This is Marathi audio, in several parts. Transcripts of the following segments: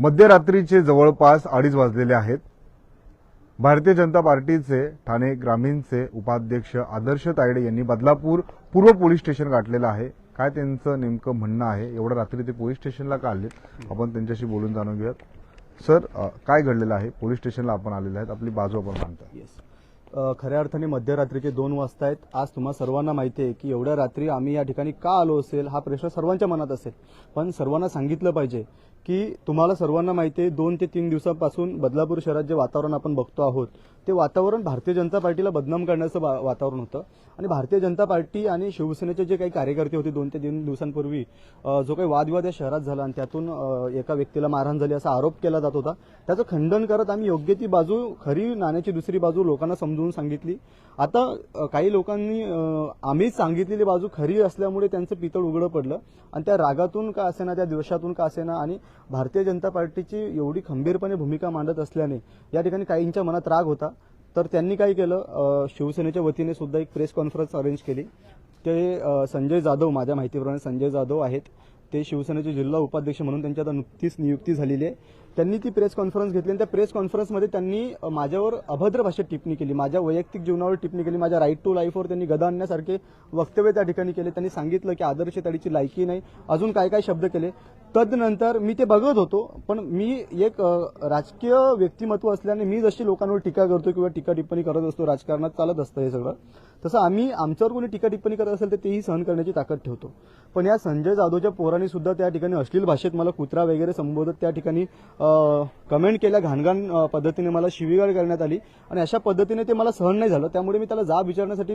मध्यरात्रीचे जवळपास अडीच वाजलेले आहेत. भारतीय जनता पार्टीचे ठाणे ग्रामीणचे उपाध्यक्ष आदर्श तायडे यांनी बदलापूर पूर्व पोलीस स्टेशन गाठलेलं आहे. काय त्यांचं नेमकं म्हणणं आहे? एवढं रात्री ते पोलीस स्टेशनला का आले आपण त्यांच्याशी बोलून जाणून घेऊयात. सर काय घडलेलं आहे? पोलीस स्टेशनला आपण आलेले आहेत. आपली बाजू आपण मांडता. येस खऱ्या अर्थाने मध्यरात्रीचे दोन वाजता आहेत. आज तुम्हा सर्वांना माहिती आहे की एवढ्या रात्री आम्ही या ठिकाणी का आलो असेल? हा प्रश्न सर्वांच्या मनात असेल. पण सर्वांना सांगितलं पाहिजे की तुम्हाला सर्वांना माहिती आहे दोन ते तीन दिवसापासून बदलापूर शहरात जे वातावरण आपण बघतो आहोत ते वातावरण भारतीय जनता पार्टीला बदनाम करण्याचं वातावरण होतं. आणि भारतीय जनता पार्टी आणि शिवसेनेचे जे काही कार्यकर्ते होते दोन ते तीन दिवसांपूर्वी जो काही वादविवाद या शहरात झाला आणि त्यातून एका व्यक्तीला मारहाण झाली असा आरोप केला जात होता त्याचं खंडन करत आम्ही योग्य ती बाजू खरी नाण्याची दुसरी बाजू लोकांना समजून सांगितली. आता काही लोकांनी आम्ही आम्हीच सांगितलेली बाजू खरी असल्यामुळे त्यांचं पितळ उघडं पडलं. आणि त्या रागातून का असेना त्या द्वेषातून का असेना आणि भारतीय जनता पार्टीची एवढी खंबीरपणे भूमिका मांडत असल्याने या ठिकाणी काहींच्या मनात राग होता. तर त्यांनी काय केलं शिवसेनेच्या वतीने सुद्धा एक प्रेस कॉन्फरन्स अरेंज केली. ते संजय जाधव माझ्या माहितीप्रमाणे संजय जाधव आहेत. ते शिवसेनेचे जिल्हा उपाध्यक्ष म्हणून त्यांची आता नुकतीच नियुक्ती झालेली आहे. त्यांनी ती प्रेस कॉन्फरन्स घेतली आणि त्या प्रेस कॉन्फरन्समध्ये त्यांनी माझ्यावर अभद्र भाषेत टिप्पणी केली. माझ्या वैयक्तिक जीवनावर टिप्पणी केली. माझ्या राईट टू लाईफवर त्यांनी गदा आणण्यासारखे वक्तव्य त्या ठिकाणी केले. त्यांनी सांगितलं की आदर्श तडीची लायकी नाही. अजून काय काय शब्द केले. तदनंतर मी ते बघत होतो पण मी एक राजकीय व्यक्तिमत्व असल्याने मी जशी लोकांवर टीका करतो किंवा टीका टिप्पणी करत असतो राजकारणात चालत असतं हे सगळं तसं आम्ही आमच्यावर कोणी टीका टिप्पणी करत असेल तर तेही सहन करण्याची ताकद ठेवतो. पण या संजय जाधवच्या पोरांनी सुद्धा त्या ठिकाणी अश्लील भाषेत मला कुत्रा वगैरे संबोधत त्या ठिकाणी कमेंट केल्या घाणघाण पद्धतीने मला शिवीगाळ करण्यात आली. आणि अशा पद्धतीने ते मला सहन नाही झालं. त्यामुळे मी त्याला जाब विचारण्यासाठी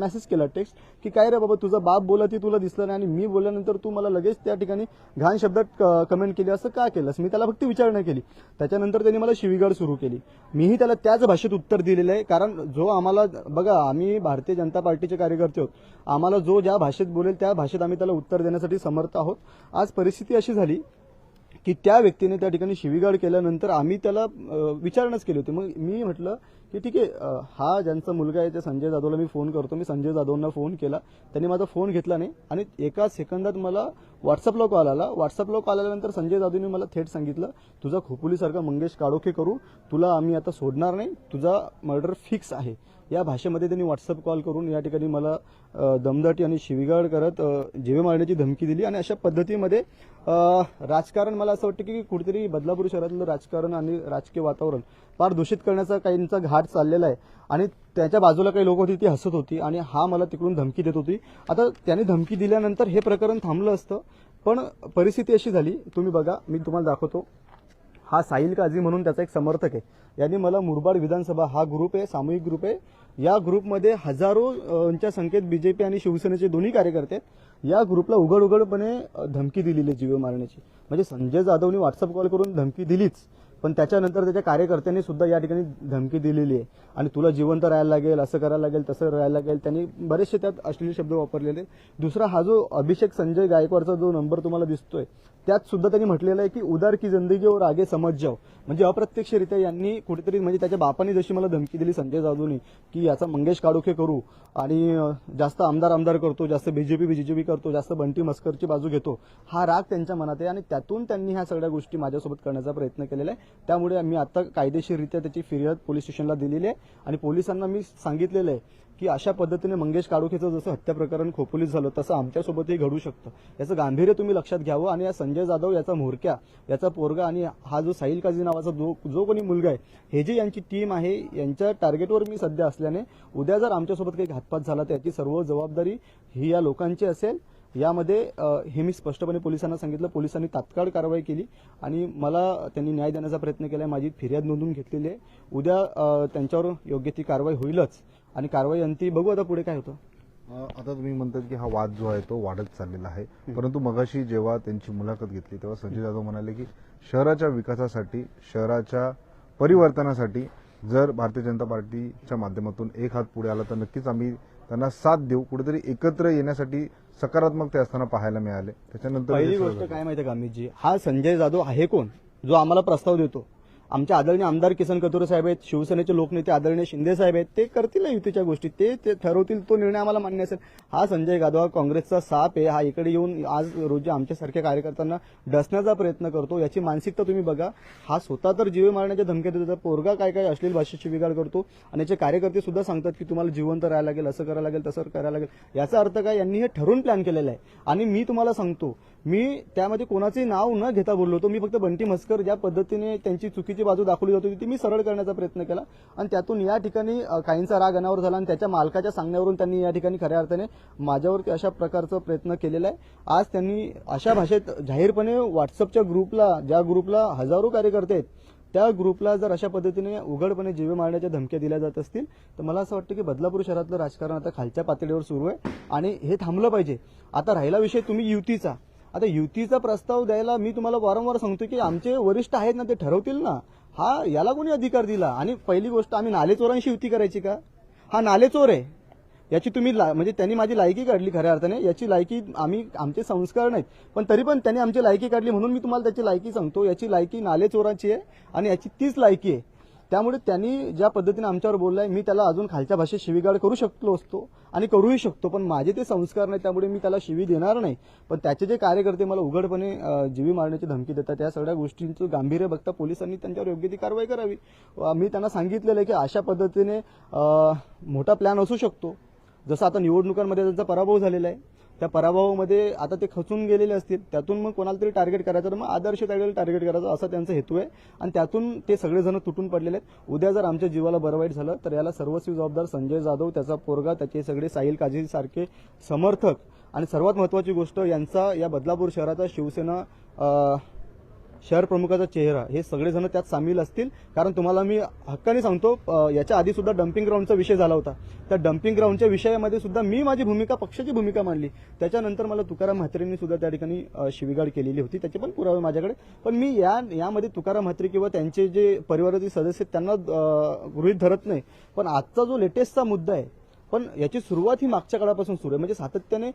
मेसेज केला टेक्स्ट की काय रे बाबा तुझा बाप बोला ती तुला दिसलं नाही आणि मी बोलल्यानंतर तू मला लगेच त्या ठिकाणी घाण शब्दात कमेंट केली. असं का केलंस? मी त्याला फक्त विचारणा केली. त्याच्यानंतर त्यांनी मला शिवीगाळ सुरू केली. मीही त्याला त्याच भाषेत उत्तर दिलेलं आहे. कारण जो आम्हाला बघा आम्ही भारतीय जनता पार्टीचे कार्यकर्ते आहोत. आम्हाला जो ज्या भाषेत बोलेल त्या भाषेत आम्ही त्याला उत्तर देण्यासाठी समर्थ आहोत. आज परिस्थिती अशी झाली की त्या व्यक्तीने त्या ठिकाणी शिवीगाळ केल्यानंतर आम्ही त्याला अ, विचारणच केली होती. मग मी म्हटलं की ठीक आहे हा ज्यांचा मुलगा आहे त्या संजय जाधवला मी फोन करतो. मी संजय जाधवना फोन केला. त्यांनी माझा फोन घेतला नाही. आणि एका सेकंदात मला व्हॉट्सअपला कॉल आला. व्हॉट्सअपला कॉल आल्यानंतर संजय जाधवने मला थेट सांगितलं तुझा खोपुलीसारखा मंगेश काडोखे करू. तुला आम्ही आता सोडणार नाही. तुझा मर्डर फिक्स आहे. या भाषेमध्ये त्यांनी व्हॉट्सअप कॉल करून या ठिकाणी मला दमदाटी आणि शिवीगाळ करत जीवे मारण्याची धमकी दिली आणि अशा पद्धतीमध्ये राजकारण मला असं वाटतं की कुठेतरी बदलापूर शहरातलं राजकारण आणि राजकीय वातावरण फार दूषित करण्याचा काहींचा घाट चाललेला आहे. आणि त्याच्या बाजूला काही लोक होती ती हसत होती आणि हा मला तिकडून धमकी देत होती. आता त्याने धमकी दिल्यानंतर हे प्रकरण थांबलं असतं पण परिस्थिती अशी झाली तुम्ही बघा मी तुम्हाला दाखवतो. हा साहिल काझी म्हणून त्याचा एक समर्थक आहे. यांनी मला मुरबाड विधानसभा हा ग्रुप आहे सामूहिक ग्रुप आहे. या ग्रुपमध्ये हजारोच्या संख्येत बीजेपी आणि शिवसेनेचे दोन्ही कार्यकर्ते या ग्रुपला उघड उघडपणे धमकी दिलेली जीव जीवे मारण्याची. म्हणजे संजय जाधवनी व्हॉट्सअप कॉल करून धमकी दिलीच. पण त्याच्यानंतर त्याच्या कार्यकर्त्यांनी सुद्धा या ठिकाणी धमकी दिलेली आहे. आणि तुला जिवंत राहायला लागेल असं करायला लागेल तसं राहायला लागेल त्यांनी बरेचसे त्यात अश्लील शब्द वापरलेले आहेत. दुसरा हा जो अभिषेक संजय गायकवाडचा जो नंबर तुम्हाला दिसतोय त्यात सुद्धा त्यांनी म्हटलेलं आहे की उदार की जिंदगी और आगे समज जाओ म्हणजे अप्रत्यक्षरित्या यांनी कुठेतरी म्हणजे त्याच्या बापाने जशी मला धमकी दिली संजय जाधवनी की याचा मंगेश काडोखे करू आणि जास्त आमदार आमदार करतो जास्त बीजेपी बीजेपी करतो जास्त बंटी मस्करची बाजू घेतो हा राग त्यांच्या मनात आहे आणि त्यातून त्यांनी ह्या सगळ्या गोष्टी माझ्यासोबत करण्याचा प्रयत्न केलेला आहे. त्यामुळे मी आता कायदेशीररित्या त्याची फिर्याद पोलीस स्टेशनला दिलेली आहे. आणि पोलिसांना मी सांगितलेलं आहे की अशा पद्धतीने मंगेश काळोखेचं जसं हत्या प्रकरण खोपोलीत झालं तसं आमच्यासोबतही घडू शकतं. याचं गांभीर्य तुम्ही लक्षात घ्यावं आणि या संजय जाधव याचा म्होरक्या याचा पोरगा आणि हा जो साहिल काझी नावाचा जो जो कोणी मुलगा आहे हे जी यांची टीम आहे यांच्या टार्गेटवर मी सध्या असल्याने उद्या जर आमच्यासोबत काही घातपात झाला तर याची सर्व जबाबदारी ही या लोकांची असेल. यामध्ये हे मी स्पष्टपणे पोलिसांना सांगितलं. पोलिसांनी तात्काळ कारवाई केली आणि मला त्यांनी न्याय देण्याचा प्रयत्न केला. माझी फिर्याद नोंदून घेतलेली आहे. उद्या त्यांच्यावर योग्य ती कारवाई होईलच. आणि कारवाई अंती बघू आता पुढे काय होतं. आता तुम्ही म्हणतात की हा वाद जो आहे तो वाढत चाललेला आहे. परंतु मगाशी जेव्हा त्यांची मुलाखत घेतली तेव्हा संजय जाधव म्हणाले की शहराच्या विकासासाठी शहराच्या परिवर्तनासाठी जर भारतीय जनता पार्टीच्या माध्यमातून एक हात पुढे आला तर नक्कीच आम्ही त्यांना साथ देऊ कुठेतरी एकत्र येण्यासाठी सकारात्मक ते असताना पाहायला मिळाले. त्याच्यानंतर पहिली गोष्ट. काय माहिती का अमितजी? हा संजय जाधव आहे कोण? जो आम्हाला प्रस्ताव देतो. आमच्या आदरणीय आमदार किसन कथोरे साहेब आहेत शिवसेनेचे लोकनेते आदरणीय शिंदे साहेब आहेत ते करतील युतीच्या गोष्टी ते ते ठरवतील तो निर्णय आम्हाला मान्य असेल. हा संजय गाधवा काँग्रेसचा साप आहे हा इकडे येऊन आज रोजी आमच्यासारख्या कार्यकर्त्यांना डसण्याचा प्रयत्न करतो याची मानसिकता तुम्ही बघा. हा स्वतः तर जीवे मारण्याच्या धमक्या देतो पोरगा काय काय अश्लील भाषेची बिघाड करतो आणि याचे कार्यकर्ते सुद्धा सांगतात की तुम्हाला जिवंत राहायला लागेल असं करायला लागेल तसं करायला लागेल. याचा अर्थ काय यांनी हे ठरून प्लॅन केलेलं आहे. आणि मी तुम्हाला सांगतो मी त्यामध्ये कोणाचे नाव न घेता बोललो होतो मी फक्त बंटी मस्कर ज्या पद्धतीने त्यांची चुकीची बाजू दाखवली जात होती ती मी सरळ करण्याचा प्रयत्न केला. आणि त्यातून या ठिकाणी काहींचा राग अनावर झाला आणि त्याच्या मालकाच्या सांगण्यावरून त्यांनी या ठिकाणी खऱ्या अर्थाने माझ्यावरती अशा प्रकारचा प्रयत्न केलेला आहे. आज त्यांनी अशा भाषेत जाहीरपणे व्हॉट्सअपच्या ग्रुपला ज्या ग्रुपला हजारो कार्यकर्ते आहेत त्या ग्रुपला जर अशा पद्धतीने उघडपणे जीवे मारण्याच्या धमक्या दिल्या जात असतील तर मला असं वाटतं की बदलापूर शहरातलं राजकारण आता खालच्या पातळीवर सुरू आहे आणि हे थांबलं पाहिजे. आता राहिला विषय तुम्ही युतीचा. आता युतीचा प्रस्ताव द्यायला मी तुम्हाला वारंवार सांगतो की आमचे वरिष्ठ आहेत ना ते ठरवतील ना. हा याला कोणी अधिकार दिला? आणि पहिली गोष्ट आम्ही नालेचोरांशी युती करायची का? हा नालेचोर आहे. याची तुम्ही ला- म्हणजे त्यांनी माझी लायकी काढली खऱ्या अर्थाने. याची लायकी आम्ही आमचे संस्कार नाहीत. पण तरी पण त्यांनी आमची लायकी काढली म्हणून मी तुम्हाला त्याची लायकी सांगतो. याची लायकी नालेचोराची आहे आणि याची तीच लायकी आहे. त्यामुळे त्यांनी ज्या पद्धतीने आमच्यावर बोललाय मी त्याला अजून खालच्या भाषेत शिवीगाळ करू शकलो असतो आणि करूही शकतो पण माझे ते संस्कार नाही त्यामुळे मी त्याला शिवी देणार नाही. पण त्याचे जे कार्यकर्ते मला उघडपणे जीवी मारण्याची धमकी देतात त्या सगळ्या गोष्टींचं गांभीर्य बघता पोलिसांनी त्यांच्यावर योग्य ती कारवाई करावी. मी त्यांना सांगितलेलं आहे की अशा पद्धतीने मोठा प्लॅन असू शकतो. जसं आता निवडणुकांमध्ये त्यांचा पराभव झालेला आहे. त्या पराभवामध्ये आता ते खचून गेलेले असतील त्यातून मग कोणाला तरी टार्गेट करायचं तर मग आदर्श ताईला टार्गेट करायचं असा त्यांचा हेतू आहे. आणि त्यातून ते सगळेजण तुटून पडलेले आहेत. उद्या जर आमच्या जीवाला बरं वाईट झालं तर याला सर्वस्वी जबाबदार संजय जाधव त्याचा पोरगा त्याचे सगळे साहिल काझीसारखे समर्थक. आणि सर्वात महत्वाची गोष्ट यांचा या बदलापूर शहराचा शिवसेना शहर प्रमुखाचा चेहरा हे सगळेजण त्यात सामील असतील. कारण तुम्हाला मी हक्काने सांगतो याच्या आधी सुद्धा डम्पिंग ग्राउंडचा विषय झाला होता. त्या डम्पिंग ग्राउंडच्या विषयामध्ये सुद्धा मी माझी भूमिका पक्षाची भूमिका मांडली. त्याच्यानंतर मला तुकाराम म्हात्रेंनी सुद्धा त्या ठिकाणी अ, शिवीगाळ केलेली होती. त्याचे पण पुरावे माझ्याकडे. पण मी या यामध्ये तुकाराम म्हात्रे किंवा त्यांचे जे परिवारातील सदस्य त्यांना गृहित धरत नाही. पण आजचा जो लेटेस्टचा मुद्दा आहे पण याची सुरुवात ही मागच्या काळापासून सुरू आहे. म्हणजे सातत्याने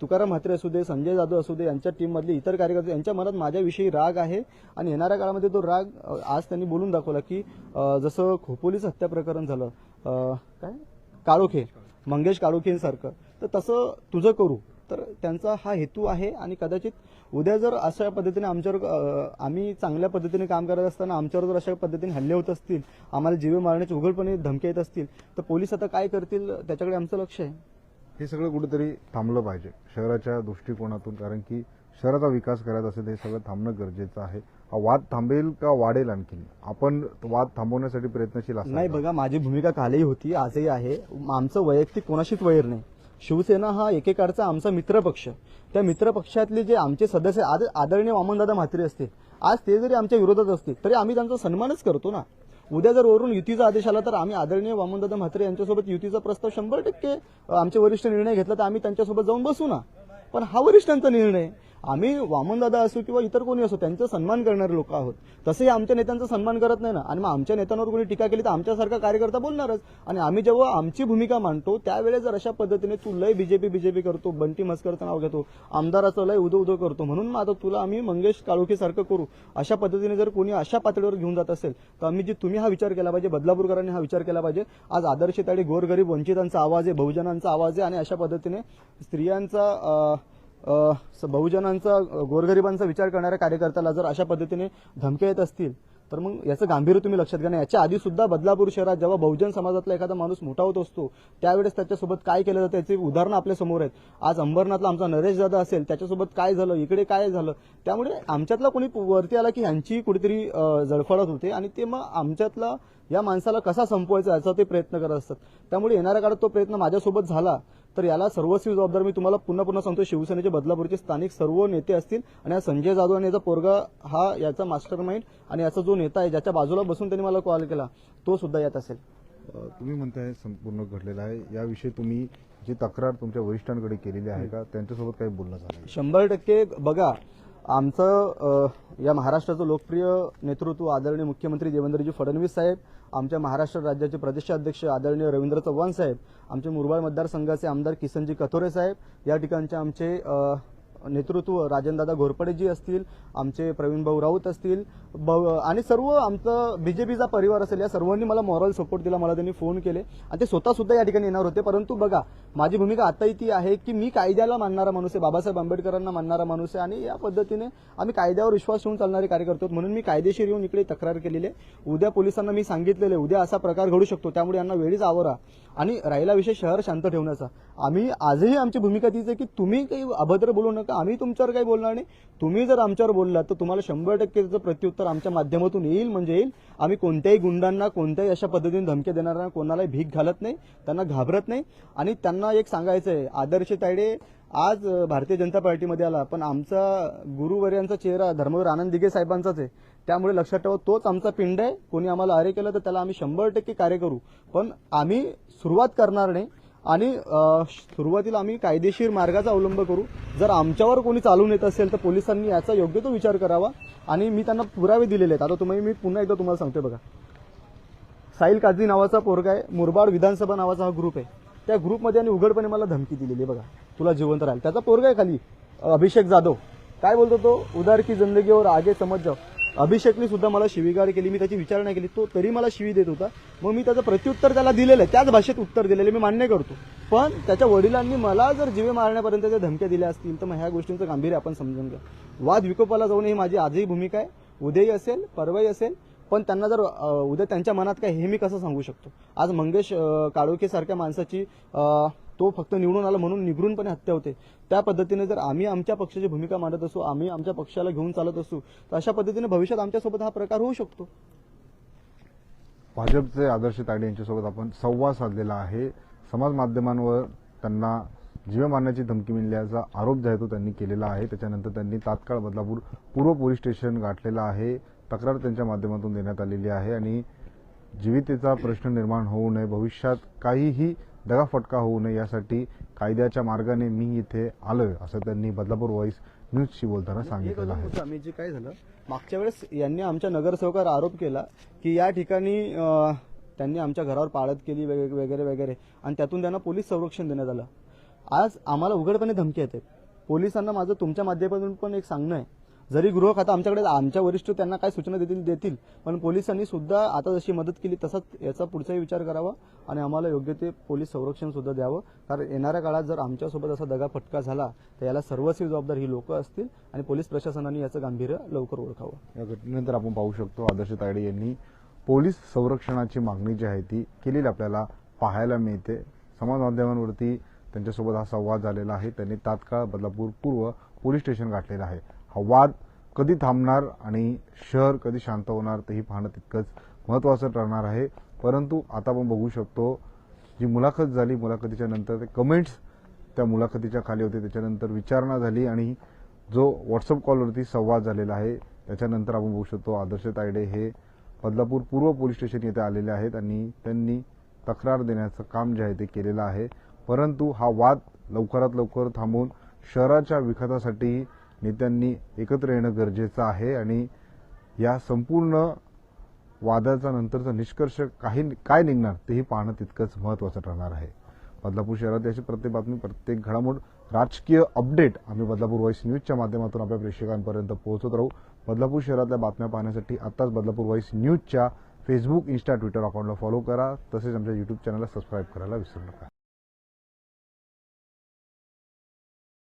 तुकाराम म्हात्रे असू दे संजय जाधव असू दे यांच्या टीममधले इतर कार्यकर्ते यांच्या मनात माझ्याविषयी राग आहे. आणि येणाऱ्या काळामध्ये तो राग आज त्यांनी बोलून दाखवला की जसं खोपोलीचं हत्या प्रकरण झालं काय? काळोखे मंगेश काळोखेंसारखं. तर तसं तुझं करू. तर त्यांचा हा हेतू आहे आणि कदाचित उद्या जर अशा पद्धतीने आमच्यावर आम्ही चांगल्या पद्धतीने काम करत असताना आमच्यावर जर अशा पद्धतीने हल्ले होत असतील आम्हाला जीवे मारण्याचे उघडपणे धमक्या येत असतील तर पोलीस आता काय करतील त्याच्याकडे आमचं लक्ष आहे. हे सगळं कुठेतरी थांबलं पाहिजे शहराच्या दृष्टिकोनातून कारण की शहराचा विकास करायचा असेल हे सगळं थांबणं गरजेचं आहे. हा वाद थांबेल का वाढेल आणखी आपण वाद थांबवण्यासाठी प्रयत्नशील नाही? बघा माझी भूमिका कालही होती आजही आहे. आमचं वैयक्तिक कोणाशीच वैर नाही. शिवसेना हा एकेकाळचा आमचा मित्रपक्ष त्या मित्रपक्षातले जे आमचे सदस्य आद- आदरणीय वामनदादा म्हात्रे असतील आज ते जरी आमच्या विरोधात असतील तरी आम्ही त्यांचा सन्मानच करतो ना उद्या जर वरून युतीचा आदेश आला तर आम्ही आदरणीय वामनदादा म्हात्रे यांच्यासोबत युतीचा प्रस्ताव शंभर टक्के आमचे वरिष्ठ निर्णय घेतला तर आम्ही त्यांच्यासोबत जाऊन बसू ना पण हा वरिष्ठांचा निर्णय आहे. आम्ही वामनदादा असो किंवा इतर कोणी असो त्यांचा सन्मान करणारे लोक आहोत. तसंही आमच्या नेत्यांचा सन्मान करत नाही ना. आणि मग आमच्या नेत्यांवर कोणी टीका केली तर आमच्यासारखा कार्यकर्ता बोलणारच. आणि आम्ही जेव्हा आमची भूमिका मांडतो त्यावेळेस जर अशा पद्धतीने तू लय बीजेपी बीजेपी करतो बंटी मस्करचं नाव घेतो आमदाराचं लय उदो उदो करतो म्हणून मग आता तुला आम्ही मंगेश काळोखीसारखं करू. अशा पद्धतीने जर कोणी अशा पातळीवर घेऊन जात असेल तर आम्ही जे तुम्ही हा विचार केला पाहिजे बदलापूरकरांनी हा विचार केला पाहिजे आज आदर्श ताडी गोरगरीब वंचितांचा आवाज आहे बहुजनांचा आवाज आहे आणि अशा पद्धतीने स्त्रियांचा बहुजनांचा गोरगरिबांचा विचार करणाऱ्या कार्यकर्त्याला जर अशा पद्धतीने धमक्या येत असतील तर मग याचं गांभीर्य तुम्ही लक्षात घ्या. याच्या आधी सुद्धा बदलापूर शहरात जेव्हा बहुजन समाजातला एखादा माणूस मोठा होत असतो त्यावेळेस त्याच्यासोबत काय केलं जातं याची उदाहरणं आपल्यासमोर आहेत. आज अंबरनाथला आमचा नरेश दादा असेल त्याच्यासोबत काय झालं इकडे काय झालं? त्यामुळे आमच्यातला कोणी वरती आला की ह्यांची कुठेतरी जळफळत होते आणि ते मग आमच्यातला या माणसाला कसा संपवायचा याचा ते प्रयत्न करत असतात. त्यामुळे येणाऱ्या काळात तो प्रयत्न माझ्यासोबत झाला तर याला सर्वस्वी जबाबदार मी तुम्हाला पुन्हा पुन्हा सांगतो शिवसेनेचे बदलापूरचे स्थानिक सर्व नेते असतील आणि हा संजय जाधव आणि याचा पोरगा हा याचा मास्टर माइंड आणि याचा जो नेता आहे ज्याच्या बाजूला बसून त्यांनी मला कॉल केला तो सुद्धा यात असेल. तुम्ही म्हणताय संपूर्ण घडलेलं आहे. याविषयी तुम्ही जी तक्रार तुमच्या वरिष्ठांकडे केलेली आहे का त्यांच्यासोबत काही बोलणं झालं? शंभर टक्के बघा आमचं या महाराष्ट्राचं लोकप्रिय नेतृत्व आदरणीय मुख्यमंत्री देवेंद्रजी फडणवीस साहेब आमच्या महाराष्ट्र राज्याचे प्रदेशाध्यक्ष आदरणीय रवींद्र चव्हाण साहेब आमचे मुरबाड मतदारसंघाचे आमदार किसनजी कथोरे साहेब या ठिकाणचे आमचे नेतृत्व राजनदादा घोरपडेजी असतील आमचे प्रवीण भाऊ राऊत असतील ब- आणि सर्व आमचं बीजेपीचा परिवार असेल या सर्वांनी मला मॉरल सपोर्ट दिला मला त्यांनी फोन केले. आणि ते स्वतः सुद्धा या ठिकाणी येणार होते. परंतु बघा माझी भूमिका आताही ती आहे की मी कायद्याला मानणारा माणूस आहे बाबासाहेब आंबेडकरांना मानणारा माणूस आहे. आणि या पद्धतीने आम्ही कायद्यावर विश्वास ठेवून चालणारे कार्यकर्ते आहोत. म्हणून मी कायदेशीर येऊन इकडे तक्रार केलेली आहे. उद्या पोलिसांना मी सांगितलेले उद्या असा प्रकार घडू शकतो. त्यामुळे यांना वेळीच आवरा. आणि राहिला विषय शहर शांत ठेवण्याचा. आम्ही आजही आमची भूमिका तीच आहे की तुम्ही काही अभद्र बोलू नका. तर आम्ही तुमच्यावर काही बोलणार नाही. तुम्ही जर आमच्यावर बोललात तर तुम्हाला शंभर टक्के त्याचं प्रत्युत्तर आमच्या माध्यमातून येईल. म्हणजे येईल. आम्ही कोणत्याही गुंडांना कोणत्याही अशा पद्धतीने धमक्या देणार नाही. कोणालाही भीक घालत नाही. त्यांना घाबरत नाही. आणि त्यांना एक सांगायचं आहे आदर्श तायडे आज भारतीय जनता पार्टीमध्ये आला. पण आमचा गुरुवर्यांचा चेहरा धर्मवीर आनंद दिघे साहेबांचाच आहे. त्यामुळे लक्षात ठेवा तोच आमचा पिंड आहे. कोणी आम्हाला अरे केलं तर त्याला आम्ही शंभर टक्के कार्य करू. पण आम्ही सुरुवात करणार नाही. आणि सुरुवातीला आम्ही कायदेशीर मार्गाचा अवलंब करू. जर आमच्यावर कोणी चालून येत असेल तर पोलिसांनी याचा योग्य तो विचार करावा. आणि मी त्यांना पुरावे दिलेले आहेत. आता तुम्ही मी पुन्हा एकदा तुम्हाला सांगते बघा. साहिल काझी नावाचा पोरगा आहे. मुरबाड विधानसभा नावाचा हा ग्रुप आहे. त्या ग्रुपमध्ये आणि उघडपणे मला धमकी दिलेली आहे बघा. तुला जिवंत राहील. त्याचा पोरगा आहे खाली अभिषेक जाधव. काय बोलतो तो? उदार की जिंदगीवर आगे समज जाओ. अभिषेकने सुद्धा मला शिवीगाळ केली मी त्याची विचारणा केली तो तरी मला शिवी देत होता. मग मी त्याचं प्रत्युत्तर त्याला दिलेलं आहे त्याच भाषेत उत्तर दिलेलं मी मान्य करतो. पण त्याच्या वडिलांनी मला जर जीवे मारण्यापर्यंत त्या धमक्या दिल्या असतील तर मग ह्या गोष्टींचं गांभीर्य आपण समजून घ्या. वाद विकोपाला जाऊन ही माझी आजही भूमिका आहे. उद्याही असेल परवाही असेल पण त्यांना जर उद्या त्यांच्या मनात काय हे मी कसं सांगू शकतो? आज मंगेश काळोखेसारख्या माणसाची तो फक्त निवडून आला म्हणून निगरूनपणे हत्या होते. त्या पद्धतीने जर आम्ही आमच्या पक्षाची भूमिका मांडत असू आम्ही आमच्या पक्षाला घेऊन चालत असू तर अशा पद्धतीने भविष्यात आमच्यासोबत हा प्रकार होऊ शकतो. भाजपचे आदर्श ताडे यांच्यासोबत आपण संवाद साधलेला आहे. समाज माध्यमांवर त्यांना जीवे मारण्याची धमकी मिळाल्याचा आरोप जो आहे तो त्यांनी केलेला आहे. त्याच्यानंतर त्यांनी तात्काळ बदलापूर पूर्व पोलीस स्टेशन गाठलेलं आहे. तक्रार त्यांच्या माध्यमातून देण्यात आलेली आहे आणि जीवितेचा प्रश्न निर्माण होऊ नये. भविष्यात काहीही दगाफटका होऊ नये यासाठी कायद्याच्या मार्गाने मी इथे आलोय असं त्यांनी बदलापूर व्हॉइस न्यूजशी बोलताना अजून आहे. मी जे काय झालं मागच्या वेळेस यांनी आमच्या नगरसेवकावर आरोप केला की या ठिकाणी त्यांनी आमच्या घरावर पाळत केली वगैरे वगैरे आणि त्यातून त्यांना पोलीस संरक्षण देण्यात आलं. आज आम्हाला उघडपणे धमकी येते. पोलिसांना माझं तुमच्या माध्यमातून पण एक सांगणं आहे. जरी गृह खाता आमच्याकडे आमच्या वरिष्ठ त्यांना काय सूचना देतील देतील पण पोलिसांनी सुद्धा आता जशी मदत केली तसाच याचा पुढचाही विचार करावा आणि आम्हाला योग्य ते पोलीस संरक्षण सुद्धा द्यावं. कारण येणाऱ्या काळात जर आमच्यासोबत असा दगा फटका झाला तर याला सर्वस्वी जबाबदार ही लोक असतील आणि पोलीस प्रशासनाने याचं गांभीर्य लवकर ओळखावं. या घटनेनंतर आपण पाहू शकतो आदर्श तायडे यांनी पोलीस संरक्षणाची मागणी जी आहे ती केलेली आपल्याला पाहायला मिळते. समाज माध्यमांवरती त्यांच्यासोबत हा संवाद झालेला आहे. त्यांनी तात्काळ बदलापूर पूर्व पोलीस स्टेशन गाठलेलं आहे. हा वाद कधी थांबणार आणि शहर कधी शांत होणार तेही पाहणं तितकंच महत्त्वाचं ठरणार आहे. परंतु आता आपण बघू शकतो जी मुलाखत झाली मुलाखतीच्या नंतर ते कमेंट्स त्या मुलाखतीच्या खाली होते त्याच्यानंतर विचारणा झाली आणि जो व्हॉट्सअप कॉलवरती संवाद झालेला आहे त्याच्यानंतर आपण बघू शकतो आदर्श तायडे हे बदलापूर पूर्व पोलीस स्टेशन येथे आलेले आहेत आणि त्यांनी तक्रार देण्याचं काम जे आहे ते केलेलं आहे. परंतु हा वाद लवकरात लवकर थांबून शहराच्या विकासासाठी नेत्यांनी एकत्र येणं गरजेचं आहे आणि या संपूर्ण वादाचा नंतरचा निष्कर्ष काही काय निघणार तेही पाहणं तितकंच महत्त्वाचं ठरणार आहे. बदलापूर शहरात याची प्रत्येक बातमी प्रत्येक घडामोड राजकीय अपडेट आम्ही बदलापूर व्हॉइस न्यूजच्या माध्यमातून आपल्या प्रेक्षकांपर्यंत पोहोचत राहू. बदलापूर शहरातल्या बातम्या पाहण्यासाठी आत्ताच बदलापूर व्हॉइस न्यूजच्या फेसबुक इन्स्टा ट्विटर अकाउंटला फॉलो करा. तसेच आमच्या यूट्यूब चॅनलला सबस्क्राईब करायला विसरू नका.